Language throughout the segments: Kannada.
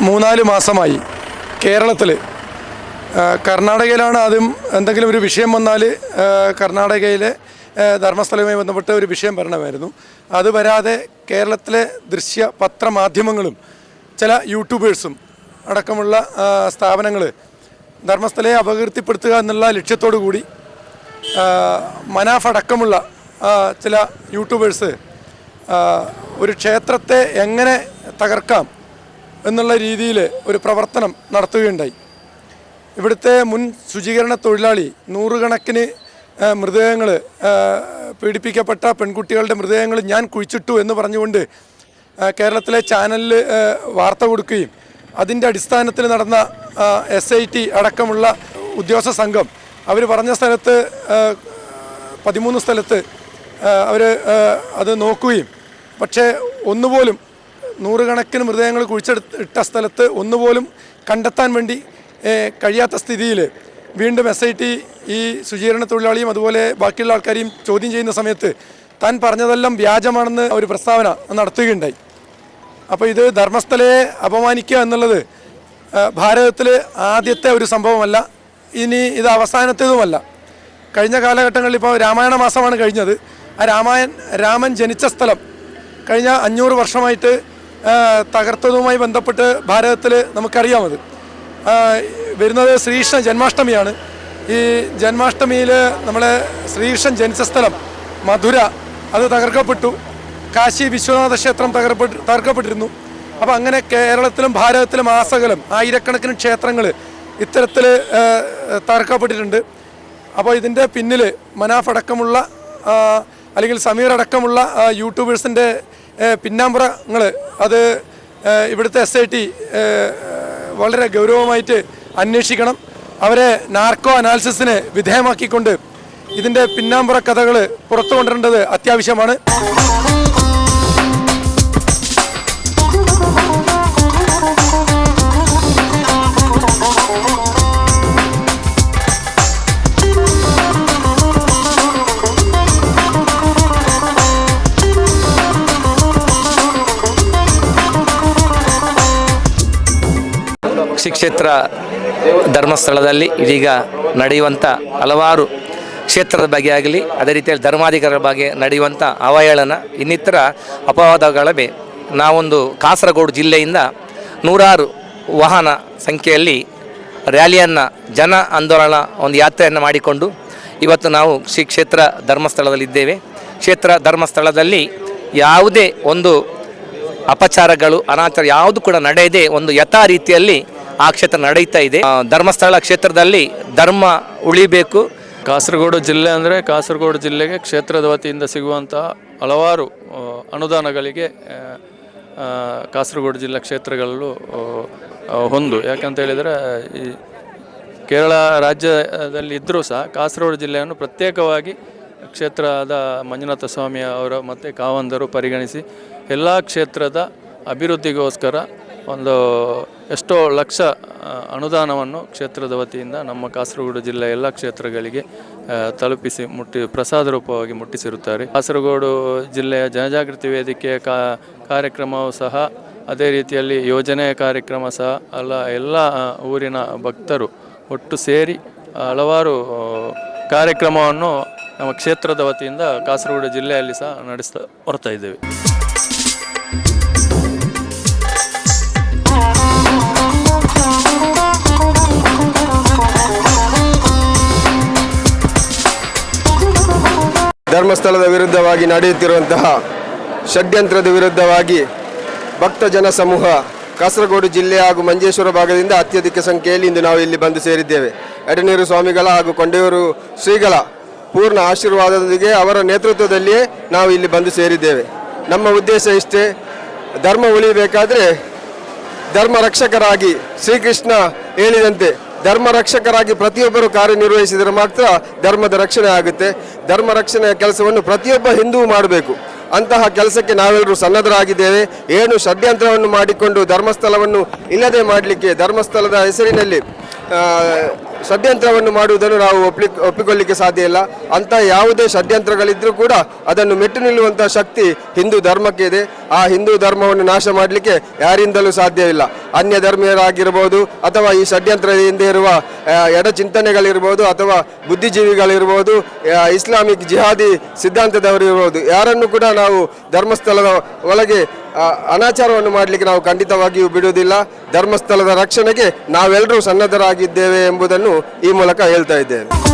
മൂന്നാൽ മാസമായി കേരളത്തിൽ കർണാടകയിലാണ് ആദ്യം എന്തെങ്കിലും ഒരു വിഷയം വന്നാൽ കർണാടകയിലെ ധർമ്മസ്ഥലവുമായി ബന്ധപ്പെട്ട് ഒരു വിഷയം വരണമായിരുന്നു അത് വരാതെ കേരളത്തിലെ ദൃശ്യ പത്രമാധ്യമങ്ങളും ചില യൂട്യൂബേഴ്സും അടക്കമുള്ള സ്ഥാപനങ്ങൾ ധർമ്മസ്ഥലയെ അപകീർത്തിപ്പെടുത്തുക എന്നുള്ള ലക്ഷ്യത്തോടു കൂടി മനാഫ് അടക്കമുള്ള ചില യൂട്യൂബേഴ്സ് ഒരു ക്ഷേത്രത്തെ എങ്ങനെ തകർക്കാം എന്നുള്ള രീതിയിൽ ഒരു പ്രവർത്തനം നടത്തുകയുണ്ടായി. ഇവിടുത്തെ മുൻ ശുചീകരണ തൊഴിലാളി നൂറുകണക്കിന് മൃതദേഹങ്ങൾ പീഡിപ്പിക്കപ്പെട്ട പെൺകുട്ടികളുടെ മൃതദേഹങ്ങൾ ഞാൻ കുഴിച്ചിട്ടു എന്ന് പറഞ്ഞുകൊണ്ട് കേരളത്തിലെ ചാനലിൽ വാർത്ത കൊടുക്കുകയും അതിന്റെ അടിസ്ഥാനത്തിൽ നടന്ന എസ് ഐ ടി അടക്കമുള്ള ഉദ്യോഗസ്ഥ സംഘം അവർ പറഞ്ഞ സ്ഥലത്ത് പതിമൂന്ന് സ്ഥലത്ത് അവർ അത് നോക്കുകയും പക്ഷേ ഒന്നുപോലും നൂറുകണക്കിന് മൃതദേഹങ്ങൾ കുഴിച്ചെടുത്ത് സ്ഥലത്ത് ഒന്നുപോലും കണ്ടെത്താൻ വേണ്ടി കഴിയാത്ത സ്ഥിതിയിൽ വീണ്ടും എസ് ഐ ടി ഈ ശുചീകരണ തൊഴിലാളിയും അതുപോലെ ബാക്കിയുള്ള ആൾക്കാരെയും ചോദ്യം ചെയ്യുന്ന സമയത്ത് താൻ പറഞ്ഞതെല്ലാം വ്യാജമാണെന്ന് ഒരു പ്രസ്താവന നടത്തുകയുണ്ടായി. അപ്പോൾ ഇത് ധർമ്മസ്ഥലയെ അപമാനിക്കുക എന്നുള്ളത് ഭാരതത്തിൽ ആദ്യത്തെ ഒരു സംഭവമല്ല. ഇനി ഇത് അവസാനത്തേതുമല്ല. കഴിഞ്ഞ കാലഘട്ടങ്ങളിൽ ഇപ്പോൾ രാമായണ മാസമാണ് കഴിഞ്ഞത്. ആ രാമായൻ രാമൻ ജനിച്ച സ്ഥലം കഴിഞ്ഞ അഞ്ഞൂറ് വർഷമായിട്ട് തകർത്തതുമായി ബന്ധപ്പെട്ട് ഭാരതത്തിൽ നമുക്കറിയാമത്. വരുന്നത് ശ്രീകൃഷ്ണ ജന്മാഷ്ടമിയാണ്. ഈ ജന്മാഷ്ടമിയിൽ നമ്മളെ ശ്രീകൃഷ്ണൻ ജനിച്ച സ്ഥലം മധുര അത് തകർക്കപ്പെട്ടു. കാശി വിശ്വനാഥ ക്ഷേത്രം തകർപ്പെട്ട് തകർക്കപ്പെട്ടിരുന്നു. അപ്പോൾ അങ്ങനെ കേരളത്തിലും ഭാരതത്തിലും ആസകലം ആയിരക്കണക്കിന് ക്ഷേത്രങ്ങൾ ഇത്തരത്തിൽ തകർക്കപ്പെട്ടിട്ടുണ്ട്. അപ്പോൾ ഇതിന്റെ പിന്നിൽ മനാഫ് അടക്കമുള്ള അല്ലെങ്കിൽ സമീർ അടക്കമുള്ള യൂട്യൂബേഴ്സിന്റെ പിന്നാമ്പുറങ്ങൾ അത് ഇവിടുത്തെ എസ് ഐ ടി വളരെ ഗൗരവമായിട്ട് അന്വേഷിക്കണം. അവരെ നാർക്കോ അനാലിസിസിന് വിധേയമാക്കിക്കൊണ്ട് ഇതിന്റെ പിന്നാമ്പുറ കഥകൾ പുറത്തു കൊണ്ടുവരേണ്ടത് അത്യാവശ്യമാണ്. ಶ್ರೀ ಕ್ಷೇತ್ರ ಧರ್ಮಸ್ಥಳದಲ್ಲಿ ಇದೀಗ ನಡೆಯುವಂಥ ಹಲವಾರು ಕ್ಷೇತ್ರದ ಬಗ್ಗೆ ಆಗಲಿ, ಅದೇ ರೀತಿಯಲ್ಲಿ ಧರ್ಮಾಧಿಕಾರಿಗಳ ಬಗ್ಗೆ ನಡೆಯುವಂಥ ಅವಹೇಳನ, ಇನ್ನಿತರ ಅಪವಾದಗಳ ನಾವೊಂದು ಕಾಸರಗೋಡು ಜಿಲ್ಲೆಯಿಂದ ನೂರಾರು ವಾಹನ ಸಂಖ್ಯೆಯಲ್ಲಿ ರ್ಯಾಲಿಯನ್ನು, ಜನ ಆಂದೋಲನ ಒಂದು ಯಾತ್ರೆಯನ್ನು ಮಾಡಿಕೊಂಡು ಇವತ್ತು ನಾವು ಶ್ರೀ ಕ್ಷೇತ್ರ ಧರ್ಮಸ್ಥಳದಲ್ಲಿದ್ದೇವೆ ಕ್ಷೇತ್ರ ಧರ್ಮಸ್ಥಳದಲ್ಲಿ ಯಾವುದೇ ಒಂದು ಅಪಚಾರಗಳು, ಅನಾಚಾರ ಯಾವುದು ಕೂಡ ನಡೆಯದೆ ಒಂದು ಯಥಾ ರೀತಿಯಲ್ಲಿ ಆ ಕ್ಷೇತ್ರ ನಡೀತಾ ಇದೆ. ಧರ್ಮಸ್ಥಳ ಕ್ಷೇತ್ರದಲ್ಲಿ ಧರ್ಮ ಉಳಿಬೇಕು. ಕಾಸರಗೋಡು ಜಿಲ್ಲೆ ಅಂದರೆ ಕಾಸರಗೋಡು ಜಿಲ್ಲೆಗೆ ಕ್ಷೇತ್ರದ ವತಿಯಿಂದ ಸಿಗುವಂತಹ ಹಲವಾರು ಅನುದಾನಗಳಿಗೆ ಕಾಸರಗೋಡು ಜಿಲ್ಲಾ ಕ್ಷೇತ್ರಗಳಲ್ಲೂ ಹೊಂದು ಯಾಕಂತ ಹೇಳಿದರೆ, ಈ ಕೇರಳ ರಾಜ್ಯದಲ್ಲಿ ಇದ್ದರೂ ಸಹ ಕಾಸರಗೋಡು ಜಿಲ್ಲೆಯನ್ನು ಪ್ರತ್ಯೇಕವಾಗಿ ಕ್ಷೇತ್ರದ ಮಂಜುನಾಥ ಸ್ವಾಮಿ ಅವರ ಮತ್ತು ಕಾವಂದರು ಪರಿಗಣಿಸಿ ಎಲ್ಲ ಕ್ಷೇತ್ರದ ಅಭಿವೃದ್ಧಿಗೋಸ್ಕರ ಒಂದು ಎಷ್ಟೋ ಲಕ್ಷ ಅನುದಾನವನ್ನು ಕ್ಷೇತ್ರದ ವತಿಯಿಂದ ನಮ್ಮ ಕಾಸರಗೋಡು ಜಿಲ್ಲೆಯ ಎಲ್ಲ ಕ್ಷೇತ್ರಗಳಿಗೆ ತಲುಪಿಸಿ ಮುಟ್ಟಿ, ಪ್ರಸಾದ ರೂಪವಾಗಿ ಮುಟ್ಟಿಸಿರುತ್ತಾರೆ. ಕಾಸರಗೋಡು ಜಿಲ್ಲೆಯ ಜನಜಾಗೃತಿ ವೇದಿಕೆಯ ಕಾರ್ಯಕ್ರಮವೂ ಸಹ ಅದೇ ರೀತಿಯಲ್ಲಿ ಯೋಜನೆಯ ಕಾರ್ಯಕ್ರಮ ಸಹ ಅಲ್ಲ, ಎಲ್ಲ ಊರಿನ ಭಕ್ತರು ಒಟ್ಟು ಸೇರಿ ಹಲವಾರು ಕಾರ್ಯಕ್ರಮವನ್ನು ನಮ್ಮ ಕ್ಷೇತ್ರದ ವತಿಯಿಂದ ಕಾಸರಗೋಡು ಜಿಲ್ಲೆಯಲ್ಲಿ ಸಹ ನಡೆಸ್ತಾ ಬರ್ತಾ ಇದ್ದೇವೆ. ಧರ್ಮಸ್ಥಳದ ವಿರುದ್ಧವಾಗಿ ನಡೆಯುತ್ತಿರುವಂತಹ ಷಡ್ಯಂತ್ರದ ವಿರುದ್ಧವಾಗಿ ಭಕ್ತ ಜನ ಸಮೂಹ ಕಾಸರಗೋಡು ಜಿಲ್ಲೆ ಹಾಗೂ ಮಂಜೇಶ್ವರ ಭಾಗದಿಂದ ಅತ್ಯಧಿಕ ಸಂಖ್ಯೆಯಲ್ಲಿ ಇಂದು ನಾವು ಇಲ್ಲಿ ಬಂದು ಸೇರಿದ್ದೇವೆ. ಎಡನೀರು ಸ್ವಾಮಿಗಳ ಹಾಗೂ ಕೊಂಡೆಯೂರು ಶ್ರೀಗಳ ಪೂರ್ಣ ಆಶೀರ್ವಾದದೊಂದಿಗೆ ಅವರ ನೇತೃತ್ವದಲ್ಲಿಯೇ ನಾವು ಇಲ್ಲಿ ಬಂದು ಸೇರಿದ್ದೇವೆ. ನಮ್ಮ ಉದ್ದೇಶ ಇಷ್ಟೇ, ಧರ್ಮ ಉಳಿಬೇಕಾದರೆ ಧರ್ಮ ರಕ್ಷಕರಾಗಿ ಶ್ರೀಕೃಷ್ಣ ಹೇಳಿದಂತೆ ಧರ್ಮ ರಕ್ಷಕರಾಗಿ ಪ್ರತಿಯೊಬ್ಬರು ಕಾರ್ಯನಿರ್ವಹಿಸಿದರೆ ಮಾತ್ರ ಧರ್ಮದ ರಕ್ಷಣೆ ಆಗುತ್ತೆ. ಧರ್ಮ ರಕ್ಷಣೆಯ ಕೆಲಸವನ್ನು ಪ್ರತಿಯೊಬ್ಬ ಹಿಂದೂ ಮಾಡಬೇಕು. ಅಂತಹ ಕೆಲಸಕ್ಕೆ ನಾವೆಲ್ಲರೂ ಸನ್ನದ್ಧರಾಗಿದ್ದೇವೆ. ಏನು ಷಡ್ಯಂತ್ರವನ್ನು ಮಾಡಿಕೊಂಡು ಧರ್ಮಸ್ಥಳವನ್ನು ಇಲ್ಲದೆ ಮಾಡಲಿಕ್ಕೆ ಧರ್ಮಸ್ಥಳದ ಹೆಸರಿನಲ್ಲಿ ಷಡ್ಯಂತ್ರವನ್ನು ಮಾಡುವುದನ್ನು ನಾವು ಒಪ್ಪಿ ಒಪ್ಪಿಕೊಳ್ಳಿಕ್ಕೆ ಸಾಧ್ಯ ಇಲ್ಲ. ಅಂತ ಯಾವುದೇ ಷಡ್ಯಂತ್ರಗಳಿದ್ರೂ ಕೂಡ ಅದನ್ನು ಮೆಟ್ಟು ನಿಲ್ಲುವಂತಹ ಶಕ್ತಿ ಹಿಂದೂ ಧರ್ಮಕ್ಕೆ ಇದೆ. ಆ ಹಿಂದೂ ಧರ್ಮವನ್ನು ನಾಶ ಮಾಡಲಿಕ್ಕೆ ಯಾರಿಂದಲೂ ಸಾಧ್ಯವಿಲ್ಲ ಅನ್ಯ ಧರ್ಮೀಯರಾಗಿರ್ಬೋದು ಅಥವಾ ಈ ಷಡ್ಯಂತ್ರದ ಹಿಂದೆ ಇರುವ ಎಡಚಿಂತನೆಗಳಿರ್ಬೋದು ಎಡ ಚಿಂತನೆಗಳಿರ್ಬೋದು ಅಥವಾ ಬುದ್ಧಿಜೀವಿಗಳಿರ್ಬೋದು ಇಸ್ಲಾಮಿಕ್ ಜಿಹಾದಿ ಸಿದ್ಧಾಂತದವರು ಇರ್ಬೋದು ಯಾರನ್ನು ಕೂಡ ನಾವು ಧರ್ಮಸ್ಥಳದ ಒಳಗೆ ಅನಾಚಾರವನ್ನು ಮಾಡಲಿಕ್ಕೆ ನಾವು ಖಂಡಿತವಾಗಿಯೂ ಬಿಡುವುದಿಲ್ಲ. ಧರ್ಮಸ್ಥಳದ ರಕ್ಷಣೆಗೆ ನಾವೆಲ್ಲರೂ ಸನ್ನದ್ಧರಾಗಿದ್ದೇವೆ ಎಂಬುದನ್ನು ಈ ಮೂಲಕ ಹೇಳ್ತಾ ಇದ್ದೇನೆ.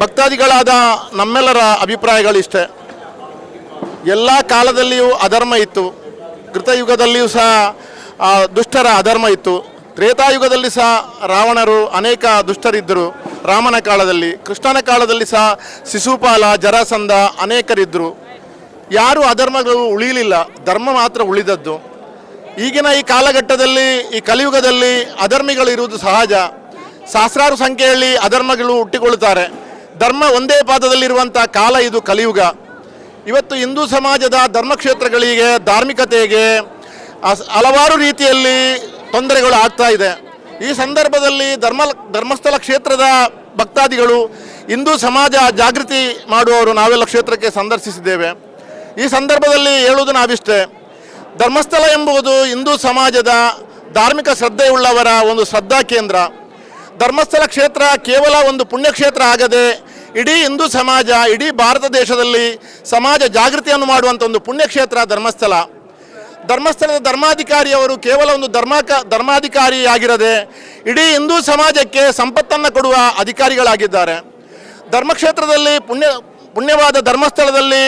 ಭಕ್ತಾದಿಗಳಾದ ನಮ್ಮೆಲ್ಲರ ಅಭಿಪ್ರಾಯಗಳಿಷ್ಟೇ. ಎಲ್ಲ ಕಾಲದಲ್ಲಿಯೂ ಅಧರ್ಮ ಇತ್ತು. ಕೃತಯುಗದಲ್ಲಿಯೂ ಸಹ ಆ, ದುಷ್ಟರ ಅಧರ್ಮ ಇತ್ತು. ತ್ರೇತಾಯುಗದಲ್ಲಿ ಸಹ ರಾವಣರು ಅನೇಕ ದುಷ್ಟರಿದ್ದರು. ರಾಮನ ಕಾಲದಲ್ಲಿ ಕೃಷ್ಣನ ಕಾಲದಲ್ಲಿ ಸಹ ಶಿಶುಪಾಲ ಜರಾಸಂಧ ಅನೇಕರಿದ್ದರು. ಯಾರೂ ಅಧರ್ಮಗಳು ಉಳಿಯಲಿಲ್ಲ ಧರ್ಮ ಮಾತ್ರ ಉಳಿದದ್ದು. ಈಗಿನ ಈ ಕಾಲಘಟ್ಟದಲ್ಲಿ ಈ ಕಲಿಯುಗದಲ್ಲಿ ಅಧರ್ಮಿಗಳು ಇರುವುದು ಸಹಜ. ಸಹಸ್ರಾರು ಸಂಖ್ಯೆಯಲ್ಲಿ ಅಧರ್ಮಗಳು ಹುಟ್ಟಿಕೊಳ್ಳುತ್ತಾರೆ. ಧರ್ಮ ಒಂದೇ ಪಾದದಲ್ಲಿರುವಂಥ ಕಾಲ ಇದು ಕಲಿಯುಗ. ಇವತ್ತು ಹಿಂದೂ ಸಮಾಜದ ಧರ್ಮಕ್ಷೇತ್ರಗಳಿಗೆ ಧಾರ್ಮಿಕತೆಗೆ ಹಲವಾರು ರೀತಿಯಲ್ಲಿ ತೊಂದರೆಗಳು ಆಗ್ತಾ ಇದೆ. ಈ ಸಂದರ್ಭದಲ್ಲಿ ಧರ್ಮ ಧರ್ಮಸ್ಥಳ ಕ್ಷೇತ್ರದ ಭಕ್ತಾದಿಗಳು ಹಿಂದೂ ಸಮಾಜ ಜಾಗೃತಿ ಮಾಡುವವರು ನಾವೆಲ್ಲ ಕ್ಷೇತ್ರಕ್ಕೆ ಸಂದರ್ಶಿಸಿದ್ದೇವೆ. ಈ ಸಂದರ್ಭದಲ್ಲಿ ಹೇಳುವುದು ನಾವಿಷ್ಟೇ. ಧರ್ಮಸ್ಥಳ ಎಂಬುದು ಹಿಂದೂ ಸಮಾಜದ ಧಾರ್ಮಿಕ ಶ್ರದ್ಧೆಯುಳ್ಳವರ ಒಂದು ಶ್ರದ್ಧಾ ಕೇಂದ್ರ. ಧರ್ಮಸ್ಥಳ ಕ್ಷೇತ್ರ ಕೇವಲ ಒಂದು ಪುಣ್ಯಕ್ಷೇತ್ರ ಆಗದೆ ಇಡೀ ಹಿಂದೂ ಸಮಾಜ, ಇಡೀ ಭಾರತ ದೇಶದಲ್ಲಿ ಸಮಾಜ ಜಾಗೃತಿಯನ್ನು ಮಾಡುವಂಥ ಒಂದು ಪುಣ್ಯಕ್ಷೇತ್ರ ಧರ್ಮಸ್ಥಳ. ಧರ್ಮಸ್ಥಳದ ಧರ್ಮಾಧಿಕಾರಿಯವರು ಕೇವಲ ಒಂದು ಧರ್ಮಕ ಧರ್ಮಾಧಿಕಾರಿಯಾಗಿರದೆ ಇಡೀ ಹಿಂದೂ ಸಮಾಜಕ್ಕೆ ಸಂಪತ್ತನ್ನು ಕೊಡುವ ಅಧಿಕಾರಿಗಳಾಗಿದ್ದಾರೆ. ಧರ್ಮಕ್ಷೇತ್ರದಲ್ಲಿ ಪುಣ್ಯ, ಪುಣ್ಯವಾದ ಧರ್ಮಸ್ಥಳದಲ್ಲಿ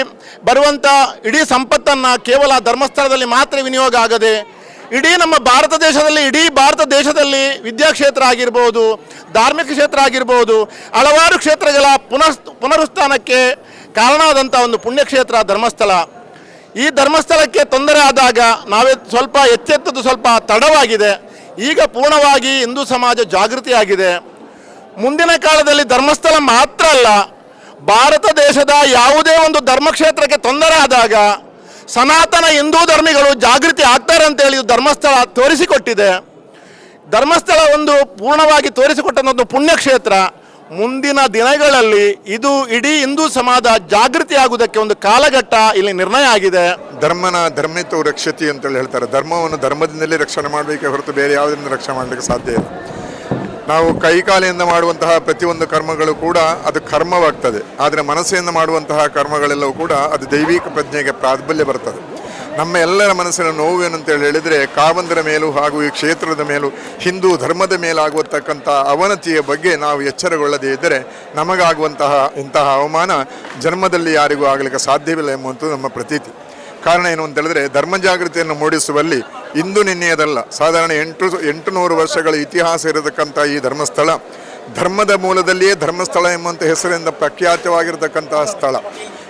ಬರುವಂಥ ಇಡೀ ಸಂಪತ್ತನ್ನು ಕೇವಲ ಧರ್ಮಸ್ಥಳದಲ್ಲಿ ಮಾತ್ರ ವಿನಿಯೋಗ ಆಗದೆ ಇಡೀ ನಮ್ಮ ಭಾರತ ದೇಶದಲ್ಲಿ, ಇಡೀ ಭಾರತ ದೇಶದಲ್ಲಿ ವಿದ್ಯಾಕ್ಷೇತ್ರ ಆಗಿರ್ಬೋದು, ಧಾರ್ಮಿಕ ಕ್ಷೇತ್ರ ಆಗಿರ್ಬೋದು, ಹಲವಾರು ಕ್ಷೇತ್ರಗಳ ಪುನರ್, ಪುನರುತ್ಥಾನಕ್ಕೆ ಕಾರಣವಾದಂಥ ಒಂದು ಪುಣ್ಯಕ್ಷೇತ್ರ ಧರ್ಮಸ್ಥಳ. ಈ ಧರ್ಮಸ್ಥಳಕ್ಕೆ ತೊಂದರೆ ಆದಾಗ ನಾವೇ ಸ್ವಲ್ಪ ಎಚ್ಚೆತ್ತದ್ದು ಸ್ವಲ್ಪ ತಡವಾಗಿದೆ. ಈಗ ಪೂರ್ಣವಾಗಿ ಹಿಂದೂ ಸಮಾಜ ಜಾಗೃತಿಯಾಗಿದೆ. ಮುಂದಿನ ಕಾಲದಲ್ಲಿ ಧರ್ಮಸ್ಥಳ ಮಾತ್ರ ಅಲ್ಲ, ಭಾರತ ದೇಶದ ಯಾವುದೇ ಒಂದು ಧರ್ಮಕ್ಷೇತ್ರಕ್ಕೆ ತೊಂದರೆ ಆದಾಗ ಸನಾತನ ಹಿಂದೂ ಧರ್ಮಿಗಳು ಜಾಗೃತಿ ಆಗ್ತಾರೆ ಅಂತೇಳಿ ಧರ್ಮಸ್ಥಳ ತೋರಿಸಿಕೊಟ್ಟಿದೆ. ಧರ್ಮಸ್ಥಳ ಒಂದು ಪೂರ್ಣವಾಗಿ ತೋರಿಸಿಕೊಟ್ಟ ಒಂದು ಪುಣ್ಯಕ್ಷೇತ್ರ. ಮುಂದಿನ ದಿನಗಳಲ್ಲಿ ಇದು ಇಡೀ ಹಿಂದೂ ಸಮಾಜ ಜಾಗೃತಿ ಆಗುವುದಕ್ಕೆ ಒಂದು ಕಾಲಘಟ್ಟ ಇಲ್ಲಿ ನಿರ್ಣಯ ಆಗಿದೆ. ಧರ್ಮನ ಧರ್ಮಿತು ರಕ್ಷತಿ ಅಂತೇಳಿ ಹೇಳ್ತಾರೆ. ಧರ್ಮವನ್ನು ಧರ್ಮದಿಂದಲೇ ರಕ್ಷಣೆ ಮಾಡಬೇಕೆ ಹೊರತು ಬೇರೆ ಯಾವುದರಿಂದ ರಕ್ಷಣೆ ಮಾಡಲಿಕ್ಕೆ ಸಾಧ್ಯ ಇಲ್ಲ. ನಾವು ಕೈಕಾಲೆಯಿಂದ ಮಾಡುವಂತಹ ಪ್ರತಿಯೊಂದು ಕರ್ಮಗಳು ಕೂಡ ಅದು ಕರ್ಮವಾಗ್ತದೆ. ಆದರೆ ಮನಸ್ಸಿನಿಂದ ಮಾಡುವಂತಹ ಕರ್ಮಗಳೆಲ್ಲವೂ ಕೂಡ ಅದು ದೈವಿಕ ಪ್ರಜ್ಞೆಗೆ ಪ್ರಾಬಲ್ಯ ಬರ್ತದೆ. ನಮ್ಮ ಎಲ್ಲರ ಮನಸ್ಸಿನ ನೋವು ಏನಂತೇಳಿ ಹೇಳಿದರೆ ಕಾವಂದರ ಮೇಲೂ ಹಾಗೂ ಈ ಕ್ಷೇತ್ರದ ಮೇಲೂ ಹಿಂದೂ ಧರ್ಮದ ಮೇಲಾಗುವತಕ್ಕಂಥ ಅವನತಿಯ ಬಗ್ಗೆ ನಾವು ಎಚ್ಚರಗೊಳ್ಳದೇ ಇದ್ದರೆ ನಮಗಾಗುವಂತಹ ಇಂತಹ ಅವಮಾನ ಜನ್ಮದಲ್ಲಿ ಯಾರಿಗೂ ಆಗಲಿಕ್ಕೆ ಸಾಧ್ಯವಿಲ್ಲ ಎಂಬುವಂಥದ್ದು ನಮ್ಮ ಪ್ರತೀತಿ. ಕಾರಣ ಏನು ಅಂತ ಹೇಳಿದ್ರೆ ಧರ್ಮ ಜಾಗೃತಿಯನ್ನು ಮೂಡಿಸುವಲ್ಲಿ ಇಂದು ನಿನ್ನೆಯದಲ್ಲ. ಸಾಧಾರಣ ಎಂಟು ಎಂಟು ನೂರು ವರ್ಷಗಳ ಇತಿಹಾಸ ಇರತಕ್ಕಂಥ ಈ ಧರ್ಮಸ್ಥಳ ಧರ್ಮದ ಮೂಲದಲ್ಲಿಯೇ ಧರ್ಮಸ್ಥಳ ಎಂಬಂಥ ಹೆಸರಿಂದ ಪ್ರಖ್ಯಾತವಾಗಿರತಕ್ಕಂತಹ ಸ್ಥಳ.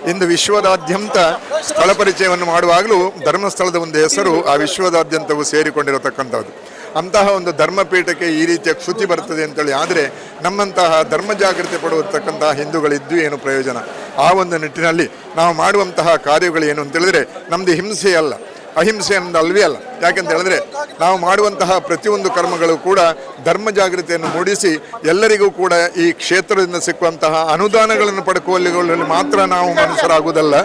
ಇಂದು ವಿಶ್ವದಾದ್ಯಂತ ಸ್ಥಳ ಪರಿಚಯವನ್ನು ಮಾಡುವಾಗಲೂ ಧರ್ಮಸ್ಥಳದ ಒಂದು ಹೆಸರು ಆ ವಿಶ್ವದಾದ್ಯಂತವು ಸೇರಿಕೊಂಡಿರತಕ್ಕಂಥದ್ದು. ಅಂತಹ ಒಂದು ಧರ್ಮಪೀಠಕ್ಕೆ ಈ ರೀತಿಯ ಕ್ಷುತಿ ಬರ್ತದೆ ಅಂತೇಳಿ ಆದರೆ ನಮ್ಮಂತಹ ಧರ್ಮ ಜಾಗೃತಿ ಪಡುವತಕ್ಕಂತಹ ಹಿಂದೂಗಳಿದ್ದು ಏನು ಪ್ರಯೋಜನ? ಆ ಒಂದು ನಿಟ್ಟಿನಲ್ಲಿ ನಾವು ಮಾಡುವಂತಹ ಕಾರ್ಯಗಳು ಏನು ಅಂತೇಳಿದರೆ ನಮ್ಮದು ಹಿಂಸೆ ಅಲ್ಲ. ಅಹಿಂಸೆ ಅನ್ನೋದು ಅಲ್ವೇ ಅಲ್ಲ. ಯಾಕೆಂತ ಹೇಳಿದ್ರೆ ನಾವು ಮಾಡುವಂತಹ ಪ್ರತಿಯೊಂದು ಕರ್ಮಗಳು ಕೂಡ ಧರ್ಮ ಜಾಗೃತಿಯನ್ನು ಮೂಡಿಸಿ ಎಲ್ಲರಿಗೂ ಕೂಡ ಈ ಕ್ಷೇತ್ರದಿಂದ ಸಿಕ್ಕುವಂತಹ ಅನುದಾನಗಳನ್ನು ಪಡ್ಕೊಳ್ಳಿ ಮಾತ್ರ ನಾವು ಮನುಷ್ಯರಾಗುವುದಲ್ಲ.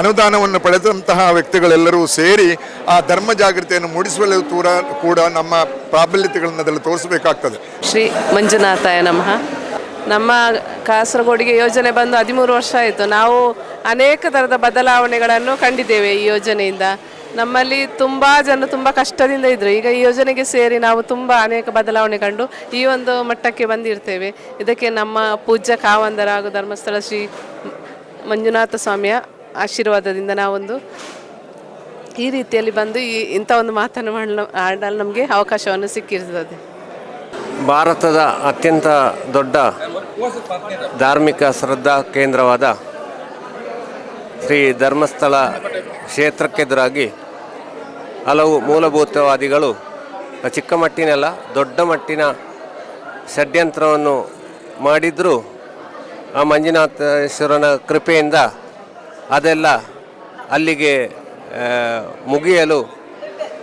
ಅನುದಾನವನ್ನು ಪಡೆದಂತಹ ವ್ಯಕ್ತಿಗಳೆಲ್ಲರೂ ಸೇರಿ ಆ ಧರ್ಮ ಜಾಗೃತಿಯನ್ನು ಮೂಡಿಸುವಲ್ಲಿ ತೂರ ಕೂಡ ನಮ್ಮ ಪ್ರಾಬಲ್ಯತೆಗಳನ್ನು ಅದರಲ್ಲಿ ತೋರಿಸಬೇಕಾಗ್ತದೆ. ಶ್ರೀ ಮಂಜುನಾಥಾಯ ನಮಃ. ನಮ್ಮ ಕಾಸರಗೋಡಿಗೆ ಯೋಜನೆ ಬಂದು ಹದಿಮೂರು ವರ್ಷ ಆಯಿತು. ನಾವು ಅನೇಕ ಥರದ ಬದಲಾವಣೆಗಳನ್ನು ಕಂಡಿದ್ದೇವೆ ಈ ಯೋಜನೆಯಿಂದ. ನಮ್ಮಲ್ಲಿ ತುಂಬ ಜನ ತುಂಬ ಕಷ್ಟದಿಂದ ಇದ್ದರು ಈಗ ಈ ಯೋಜನೆಗೆ ಸೇರಿ ನಾವು ತುಂಬ ಅನೇಕ ಬದಲಾವಣೆ ಕಂಡು ಈ ಒಂದು ಮಟ್ಟಕ್ಕೆ ಬಂದಿರ್ತೇವೆ. ಇದಕ್ಕೆ ನಮ್ಮ ಪೂಜ್ಯ ಕಾವಂದರ ಹಾಗೂ ಧರ್ಮಸ್ಥಳ ಶ್ರೀ ಮಂಜುನಾಥ ಸ್ವಾಮಿಯ ಆಶೀರ್ವಾದದಿಂದ ನಾವೊಂದು ಈ ರೀತಿಯಲ್ಲಿ ಬಂದು ಈ ಇಂಥ ಒಂದು ಮಾತನ್ನು ಮಾಡಲು ಆಡಲು ನಮಗೆ ಅವಕಾಶವನ್ನು ಸಿಕ್ಕಿರ್ತದೆ. ಭಾರತದ ಅತ್ಯಂತ ದೊಡ್ಡ ಧಾರ್ಮಿಕ ಶ್ರದ್ಧಾ ಕೇಂದ್ರವಾದ ಶ್ರೀ ಧರ್ಮಸ್ಥಳ ಕ್ಷೇತ್ರಕ್ಕೆದುರಾಗಿ ಹಲವು ಮೂಲಭೂತವಾದಿಗಳು ಚಿಕ್ಕ ಮಟ್ಟಿನಲ್ಲ, ದೊಡ್ಡ ಮಟ್ಟಿನ ಷಡ್ಯಂತ್ರವನ್ನು ಮಾಡಿದರೂ. ಆ ಮಂಜುನಾಥೇಶ್ವರನ ಕೃಪೆಯಿಂದ ಅದೆಲ್ಲ ಅಲ್ಲಿಗೆ ಮುಗಿಯಲು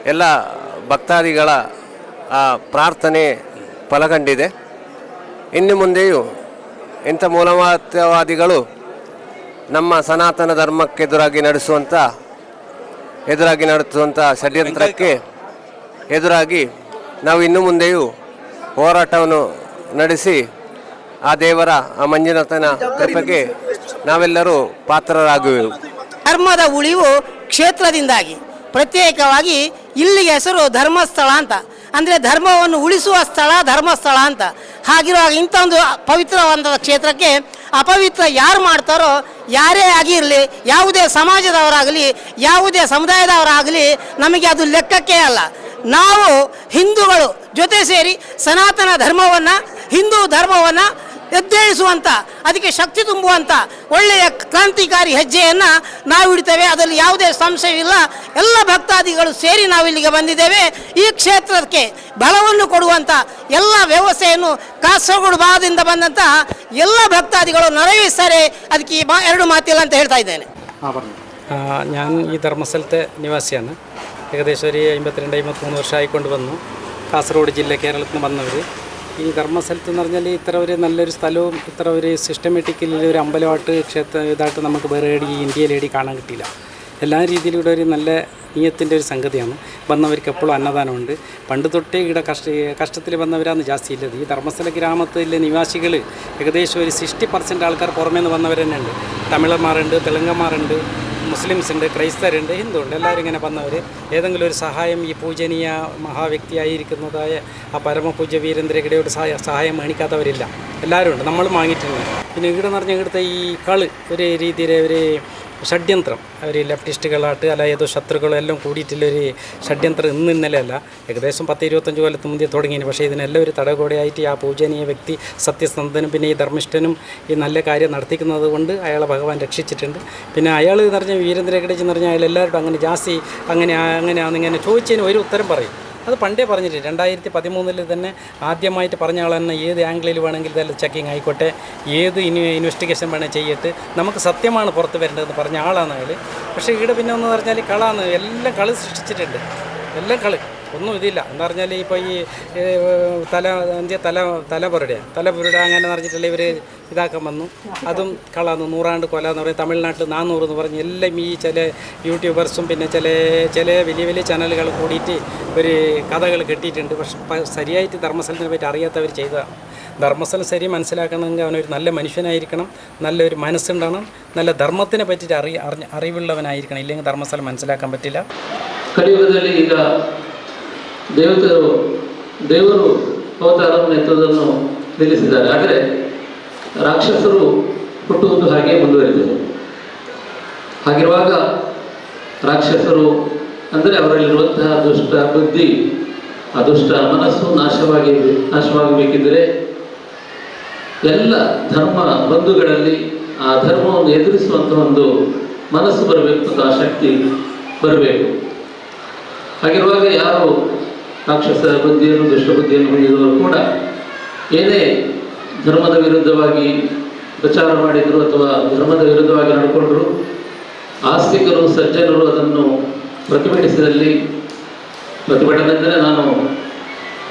ಎಲ್ಲ ಭಕ್ತಾದಿಗಳ, ಆ, ಪ್ರಾರ್ಥನೆ ಫಲಗಂಡಿದೆ ಇನ್ನು ಮುಂದೆಯೂ ಇಂಥ ಮೂಲಮತವಾದಿಗಳು ನಮ್ಮ ಸನಾತನ ಧರ್ಮಕ್ಕೆ ಎದುರಾಗಿ ನಡೆಸುವಂಥ ಎದುರಾಗಿ ನಡೆಸುವಂಥ ಷಡ್ಯಂತ್ರಕ್ಕೆ ಎದುರಾಗಿ ನಾವು ಇನ್ನು ಮುಂದೆಯೂ ಹೋರಾಟವನ್ನು ನಡೆಸಿ ಆ ದೇವರ, ಆ ಮಂಜುನಾಥನ ಕೃಪೆಗೆ ನಾವೆಲ್ಲರೂ ಪಾತ್ರರಾಗುವೆವು. ಧರ್ಮದ ಉಳಿವು ಕ್ಷೇತ್ರದಿಂದಾಗಿ, ಪ್ರತ್ಯೇಕವಾಗಿ ಇಲ್ಲಿಗೆ ಹೆಸರು ಧರ್ಮಸ್ಥಳ ಅಂತ. ಅಂದರೆ ಧರ್ಮವನ್ನು ಉಳಿಸುವ ಸ್ಥಳ ಧರ್ಮಸ್ಥಳ ಅಂತ. ಹಾಗಿರುವಾಗ ಇಂಥ ಒಂದು ಪವಿತ್ರವಾದ ಕ್ಷೇತ್ರಕ್ಕೆ ಅಪವಿತ್ರ ಯಾರು ಮಾಡ್ತಾರೋ ಯಾರೇ ಆಗಿರಲಿ, ಯಾವುದೇ ಸಮಾಜದವರಾಗಲಿ, ಯಾವುದೇ ಸಮುದಾಯದವರಾಗಲಿ ನಮಗೆ ಅದು ಲೆಕ್ಕಕ್ಕೆ ಅಲ್ಲ. ನಾವು ಹಿಂದೂಗಳು ಜೊತೆ ಸೇರಿ ಸನಾತನ ಧರ್ಮವನ್ನು, ಹಿಂದೂ ಧರ್ಮವನ್ನು ಎದ್ದೇಳಿಸುವಂಥ ಅದಕ್ಕೆ ಶಕ್ತಿ ತುಂಬುವಂಥ ಒಳ್ಳೆಯ ಕ್ರಾಂತಿಕಾರಿ ಹೆಜ್ಜೆಯನ್ನು ನಾವು ಇಡ್ತೇವೆ ಅದರಲ್ಲಿ ಯಾವುದೇ ಸಂಶಯವಿಲ್ಲ ಎಲ್ಲ ಭಕ್ತಾದಿಗಳು ಸೇರಿ ನಾವು ಇಲ್ಲಿಗೆ ಬಂದಿದ್ದೇವೆ ಈ ಕ್ಷೇತ್ರಕ್ಕೆ ಬಲವನ್ನು ಕೊಡುವಂಥ ಎಲ್ಲ ವ್ಯವಸ್ಥೆಯನ್ನು ಕಾಸರಗೋಡು ಭಾಗದಿಂದ ಬಂದಂತಹ ಎಲ್ಲ ಭಕ್ತಾದಿಗಳು ನೆರವೇರಿಸ್ತಾರೆ ಅದಕ್ಕೆ ಈ ಮಾ- ಎರಡು ಮಾತಿಲ್ಲ ಅಂತ ಹೇಳ್ತಾ ಇದ್ದೇನೆ ആ, ഞാൻ ഈ ധർമ്മസ്ഥലത്തെ നിവാസിയാണ് ഏകദേശം ഒരു അമ്പത്തിരണ്ട് അമ്പത്തിമൂന്ന് വർഷം ആയിക്കൊണ്ട് വന്നു കാസർഗോഡ് ജില്ല കേരളത്തിൽ നിന്ന് വന്നവർ ഈ ധർമ്മസ്ഥലത്ത് എന്ന് പറഞ്ഞാൽ ഇത്ര ഒരു നല്ലൊരു സ്ഥലവും ഇത്ര ഒരു സിസ്റ്റമാറ്റിക്കലി ഒരു അമ്പലമായിട്ട് ക്ഷേത്ര ഇതായിട്ട് നമുക്ക് വേറെ ഈ ഇന്ത്യയിൽ കാണാൻ കിട്ടിയില്ല. എല്ലാ രീതിയിലും ഇവിടെ ഒരു നല്ല നീയത്തിന്റെ ഒരു സംഗതിയാണ്. വന്നവർക്ക് എപ്പോഴും അന്നദാനമുണ്ട്. പണ്ട് തൊട്ടേ ഇവിടെ കഷ്ട കഷ്ടത്തിൽ വന്നവരാണ് ജാസ്തി ഇല്ലത് ഈ ധർമ്മസ്ഥല ഗ്രാമത്തിലെ നിവാസികൾ ഏകദേശം ഒരു സിക്സ്റ്റി പെർസെന്റ് ആൾക്കാർ പുറമേ നിന്ന് വന്നവർ തന്നെയുണ്ട് തമിഴന്മാരുണ്ട് തെലുങ്കന്മാരുണ്ട് മുസ്ലിംസ് ഉണ്ട് ക്രൈസ്തരുണ്ട് ഹിന്ദു ഉണ്ട് എല്ലാവരും ഇങ്ങനെ വന്നവർ ഏതെങ്കിലും ഒരു സഹായം ഈ പൂജനീയ മഹാവ്യക്തിയായിരിക്കുന്നതായ ആ പരമപൂജ്യ വീരേന്ദ്രയുടെ സഹായ സഹായം മേണിക്കാത്തവരില്ല. എല്ലാവരും ഉണ്ട് നമ്മൾ വാങ്ങിയിട്ടുണ്ട്. പിന്നെ ഇവിടെ നിറഞ്ഞ ഇവിടുത്തെ ഈ കൾ ഒരു രീതിയിൽ ഒരു ഷഡ്യന്ത്രം. അവർ ലെഫ്റ്റിസ്റ്റുകളായിട്ട് അല്ല ഏതോ ശത്രുക്കളും എല്ലാം കൂടിയിട്ടുള്ളൊരു ഷഡ്യന്ത്രം ഇന്ന് ഇന്നലെയല്ല. ഏകദേശം പത്ത് ഇരുപത്തഞ്ച് കൊല്ലത്ത് മുമ്പേ തുടങ്ങിയിന്. പക്ഷേ ഇതിനെല്ലാം ഒരു തടകൂടെയായിട്ട് ആ പൂജനീയ വ്യക്തി സത്യസന്ധനും പിന്നെ ഈ ധർമ്മിഷ്ഠനും ഈ നല്ല കാര്യം നടത്തിക്കുന്നത് കൊണ്ട് അയാളെ ഭഗവാൻ രക്ഷിച്ചിട്ടുണ്ട്. പിന്നെ അയാൾ എന്ന് പറഞ്ഞാൽ വീരേന്ദ്രകടേജ് എന്ന് പറഞ്ഞാൽ അയാൾ എല്ലാവരോടും അങ്ങനെ ജാസ്തി അങ്ങനെ അങ്ങനെയാണെന്ന് ഇങ്ങനെ ചോദിച്ചതിന് ഒരു ഉത്തരം പറയും. അത് പണ്ടേ പറഞ്ഞിട്ട് രണ്ടായിരത്തി പതിമൂന്നിൽ തന്നെ ആദ്യമായിട്ട് പറഞ്ഞ ആൾ തന്നെ ഏത് ആംഗിളിൽ വേണമെങ്കിൽ ഇതെല്ലാം ചെക്കിങ് ആയിക്കോട്ടെ ഏത് ഇനി ഇൻവെസ്റ്റിഗേഷൻ വേണേൽ ചെയ്യട്ട് നമുക്ക് സത്യമാണ് പുറത്ത് വരേണ്ടതെന്ന് പറഞ്ഞ ആളാണ് അയാൾ പക്ഷേ ഈടെ പിന്നെ ഒന്ന് പറഞ്ഞാൽ കളാണ് എല്ലാം കളി സൃഷ്ടിച്ചിട്ടുണ്ട്. എല്ലാം കളി. ഒന്നും ഇതില്ല. എന്ന് പറഞ്ഞാൽ ഇപ്പോൾ ഈ തല എന്ത് തല തല പുരട തല പുരട അങ്ങനെ പറഞ്ഞിട്ടുള്ള ഇവർ ഇതാക്കാൻ വന്നു. അതും കളാന്ന്. നൂറാണ്ട് കൊല എന്ന് പറയും. തമിഴ്നാട്ടിൽ നാന്നൂറ് എന്ന് പറഞ്ഞ് എല്ലാം ഈ ചില യൂട്യൂബേഴ്സും പിന്നെ ചില ചില വലിയ വലിയ ചാനലുകൾ കൂടിയിട്ട് ഒരു കഥകൾ കെട്ടിയിട്ടുണ്ട്. പക്ഷെ ശരിയായിട്ട് ധർമ്മസ്ഥലത്തിനെ പറ്റി അറിയാത്തവർ ചെയ്തതാണ്. ധർമ്മസ്ഥലം ശരി മനസ്സിലാക്കണമെങ്കിൽ അവനൊരു നല്ല മനുഷ്യനായിരിക്കണം. നല്ലൊരു മനസ്സുണ്ടാകണം നല്ല ധർമ്മത്തിനെ പറ്റിയിട്ട് അറിയ അറിവുള്ളവനായിരിക്കണം. ഇല്ലെങ്കിൽ ധർമ്മസ്ഥലം മനസ്സിലാക്കാൻ പറ്റില്ല. ದೇವತೆಗಳು ದೇವರು ಅವತಾರವನ್ನು ಎತ್ತುವುದನ್ನು ನಿಲ್ಲಿಸಿದ್ದಾರೆ. ಆದರೆ ರಾಕ್ಷಸರು ಹುಟ್ಟುವುದು ಹಾಗೆ ಮುಂದುವರಿದರು ಹಾಗಿರುವಾಗ ರಾಕ್ಷಸರು ಅಂದರೆ ಅವರಲ್ಲಿರುವಂತಹ ದುಷ್ಟ ಬುದ್ಧಿ, ಆ ದುಷ್ಟ ಮನಸ್ಸು ನಾಶವಾಗಿ ನಾಶವಾಗಬೇಕಿದ್ದರೆ ಎಲ್ಲ ಧರ್ಮ ಬಂಧುಗಳಲ್ಲಿ ಆ ಧರ್ಮವನ್ನು ಎದುರಿಸುವಂಥ ಒಂದು ಮನಸ್ಸು ಬರಬೇಕು ಆ ಶಕ್ತಿ ಬರಬೇಕು. ಹಾಗಿರುವಾಗ ಯಾರು ರಾಕ್ಷಸ ಬುದ್ಧಿಯನ್ನು, ದುಷ್ಟ ಬುದ್ಧಿಯನ್ನು ಹೊಂದಿದವರು ಕೂಡ ಏನೇ ಧರ್ಮದ ವಿರುದ್ಧವಾಗಿ ಪ್ರಚಾರ ಮಾಡಿದರು ಅಥವಾ ಧರ್ಮದ ವಿರುದ್ಧವಾಗಿ ನಡ್ಕೊಂಡ್ರು, ಆಸ್ತಿಕರು, ಸಜ್ಜನರು ಅದನ್ನು ಪ್ರತಿಭಟಿಸಿದಲ್ಲಿ ಪ್ರತಿಭಟನೆ ಅಂದರೆ ನಾನು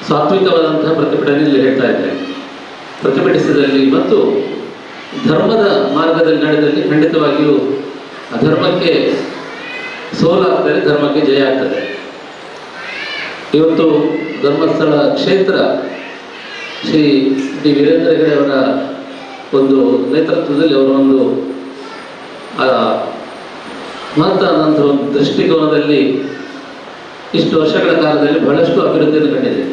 ಸಾತ್ವಿಕವಾದಂತಹ ಪ್ರತಿಭಟನೆಯಲ್ಲಿ ಹೇಳ್ತಾ ಇದ್ದೇನೆ. ಪ್ರತಿಭಟಿಸಿದಲ್ಲಿ ಮತ್ತು ಧರ್ಮದ ಮಾರ್ಗದಲ್ಲಿ ನಡೆದಲ್ಲಿ ಖಂಡಿತವಾಗಿಯೂ ಅಧರ್ಮಕ್ಕೆ ಸೋಲಾಗ್ತದೆ, ಧರ್ಮಕ್ಕೆ ಜಯ ಆಗ್ತದೆ. ಇವತ್ತು ಧರ್ಮಸ್ಥಳ ಕ್ಷೇತ್ರ ಶ್ರೀ ಡಿ ವೀರೇಂದ್ರ ಹೆಗಡೆ ಅವರ ಒಂದು ನೇತೃತ್ವದಲ್ಲಿ ಅವರ ಒಂದು ಮಹತ್ತಾದಂಥ ಒಂದು ದೃಷ್ಟಿಕೋನದಲ್ಲಿ ಇಷ್ಟು ವರ್ಷಗಳ ಕಾಲದಲ್ಲಿ ಬಹಳಷ್ಟು ಅಭಿವೃದ್ಧಿಯನ್ನು ಕಂಡಿದೆ.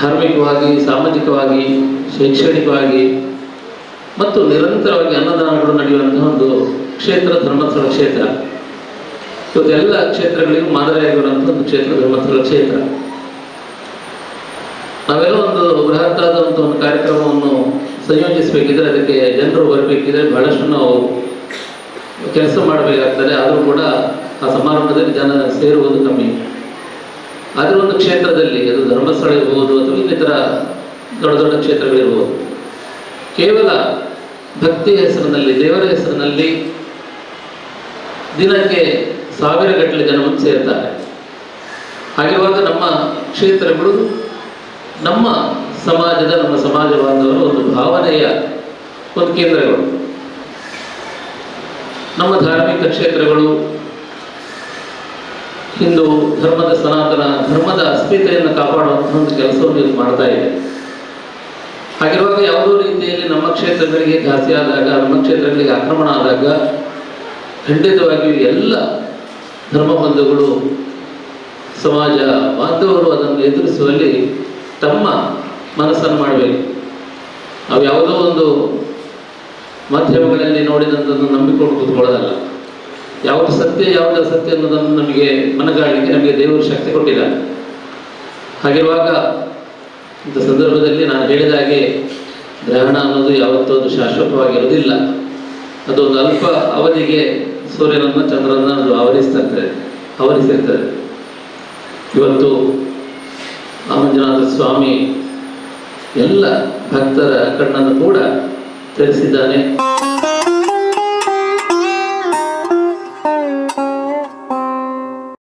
ಧಾರ್ಮಿಕವಾಗಿ, ಸಾಮಾಜಿಕವಾಗಿ, ಶೈಕ್ಷಣಿಕವಾಗಿ ಮತ್ತು ನಿರಂತರವಾಗಿ ಅನ್ನದಾನಗಳು ನಡೆಯುವಂತಹ ಒಂದು ಕ್ಷೇತ್ರ, ಧರ್ಮಸ್ಥಳ ಕ್ಷೇತ್ರ. ಇವತ್ತು ಎಲ್ಲ ಕ್ಷೇತ್ರಗಳಿಗೂ ಮಾದರಿಯಾಗಿರುವಂತಹ ಒಂದು ಕ್ಷೇತ್ರ ಧರ್ಮಸ್ಥಳ ಕ್ಷೇತ್ರ ನಾವೆಲ್ಲ ಒಂದು ಬೃಹತ್ತಾದಂಥ ಒಂದು ಕಾರ್ಯಕ್ರಮವನ್ನು ಸಂಯೋಜಿಸಬೇಕಿದ್ರೆ ಅದಕ್ಕೆ ಜನರು ಬರಬೇಕಿದ್ರೆ ಬಹಳಷ್ಟು ನಾವು ಕೆಲಸ ಮಾಡಬೇಕಾಗ್ತದೆ. ಆದರೂ ಕೂಡ ಆ ಸಮಾರಂಭದಲ್ಲಿ ಜನ ಸೇರುವುದು ಕಮ್ಮಿ. ಆದರೆ ಒಂದು ಕ್ಷೇತ್ರದಲ್ಲಿ, ಅದು ಧರ್ಮಸ್ಥಳ ಇರ್ಬೋದು ಅಥವಾ ಇನ್ನಿತರ ದೊಡ್ಡ ದೊಡ್ಡ ಕ್ಷೇತ್ರಗಳಿರ್ಬೋದು ಕೇವಲ ಭಕ್ತಿಯ ಹೆಸರಿನಲ್ಲಿ, ದೇವರ ಹೆಸರಿನಲ್ಲಿ ದಿನಕ್ಕೆ ಸಾವಿರ ಗಟ್ಟಲೆ ಜನವನ್ನು ಸೇರ್ತಾರೆ ಹಾಗಿರುವಾಗ ನಮ್ಮ ಕ್ಷೇತ್ರಗಳು, ನಮ್ಮ ಸಮಾಜದ, ನಮ್ಮ ಸಮಾಜ ಬಾಂಧವರು ಒಂದು ಭಾವನೆಯ ಒಂದು ಕೇಂದ್ರಗಳು. ನಮ್ಮ ಧಾರ್ಮಿಕ ಕ್ಷೇತ್ರಗಳು, ಹಿಂದೂ ಧರ್ಮದ ಸನಾತನ ಧರ್ಮದ ಅಸ್ಮಿತೆಯನ್ನು ಕಾಪಾಡುವಂತಹ ಒಂದು ಕೆಲಸವನ್ನು ಇದು ಮಾಡ್ತಾ ಇದೆ. ಹಾಗಿರುವಾಗ ಯಾವುದೋ ರೀತಿಯಲ್ಲಿ ನಮ್ಮ ಕ್ಷೇತ್ರಗಳಿಗೆ ಘಾಸಿ ಆದಾಗ, ನಮ್ಮ ಕ್ಷೇತ್ರಗಳಿಗೆ ಆಕ್ರಮಣ ಆದಾಗ, ಖಂಡಿತವಾಗಿಯೂ ಎಲ್ಲ ಧರ್ಮ ಬಂಧುಗಳು ಸಮಾಜ, ಬಾಂಧವರು ಅದನ್ನು ಎದುರಿಸುವಲ್ಲಿ ತಮ್ಮ ಮನಸ್ಸನ್ನು ಮಾಡಬೇಕು. ನಾವು ಯಾವುದೋ ಒಂದು ಮಾಧ್ಯಮಗಳಲ್ಲಿ ನೋಡಿದಂಥದ್ದು ನಂಬಿಕೊಂಡು ಕೂತ್ಕೊಳ್ಳೋದಲ್ಲ. ಯಾವುದು ಸತ್ಯ ಯಾವುದು ಸತ್ಯ ಅನ್ನೋದನ್ನು ನಮಗೆ ಮನಗಾಡಲಿಕ್ಕೆ ನಮಗೆ ದೇವರು ಶಕ್ತಿ ಕೊಟ್ಟಿಲ್ಲ ಹಾಗಿರುವಾಗ ಇಂಥ ಸಂದರ್ಭದಲ್ಲಿ ನಾನು ಹೇಳಿದ ಹಾಗೆ ಗ್ರಹಣ ಅನ್ನೋದು ಯಾವತ್ತೂ ಅದು ಶಾಶ್ವತವಾಗಿರೋದಿಲ್ಲ ಅದೊಂದು ಅಲ್ಪ ಅವಧಿಗೆ ಸೂರ್ಯನನ್ನು ಚಂದ್ರನ ಅದು ಆವರಿಸಿರ್ತಾರೆ. ಇವತ್ತು ಆ ಸ್ವಾಮಿ ಎಲ್ಲ ಭಕ್ತರ ಕಣ್ಣನ್ನು ಕೂಡ ತೆರೆಸಿದ್ದಾನೆ.